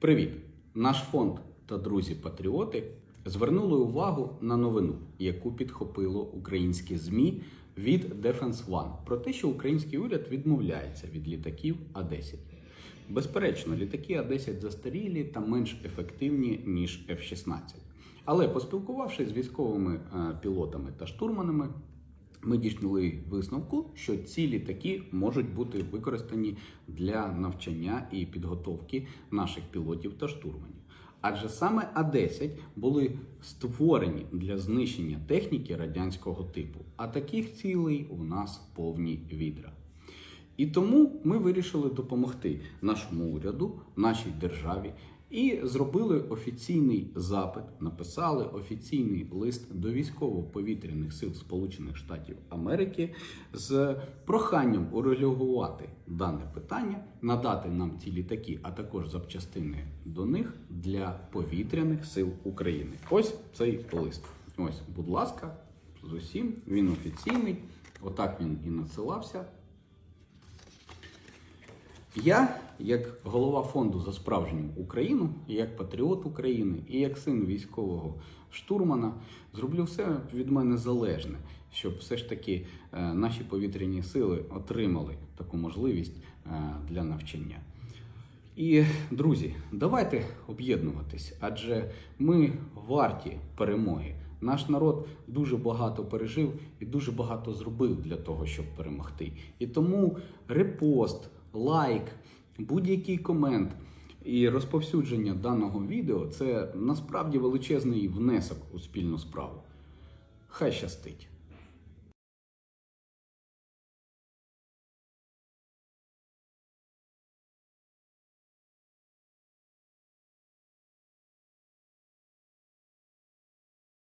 Привіт! Наш фонд та друзі-патріоти звернули увагу на новину, яку підхопило українські ЗМІ від Defense One про те, що український уряд відмовляється від літаків А-10. Безперечно, літаки А-10 застарілі та менш ефективні ніж F-16. Але поспілкувавшись з військовими е, пілотами та штурманами, ми дійшли висновку, що ці літаки можуть бути використані для навчання і підготовки наших пілотів та штурманів. Адже саме А-10 були створені для знищення техніки радянського типу, а таких цілей у нас повні відра. І тому ми вирішили допомогти нашому уряду, нашій державі і зробили офіційний запит, написали офіційний лист до військово-повітряних сил Сполучених Штатів Америки з проханням урегулювати дане питання, надати нам ці літаки, а також запчастини до них для повітряних сил України. Ось цей лист. Ось, будь ласка, з усім він офіційний. Отак він і надсилався. Я, як голова фонду за справжню Україну, як патріот України, і як син військового штурмана, зроблю все від мене залежне, щоб все ж таки е, наші повітряні сили отримали таку можливість е, для навчання. І, друзі, давайте об'єднуватись, адже ми варті перемоги. Наш народ дуже багато пережив і дуже багато зробив для того, щоб перемогти. І тому репост, лайк, будь-який комент і розповсюдження даного відео це насправді величезний внесок у спільну справу. Хай щастить!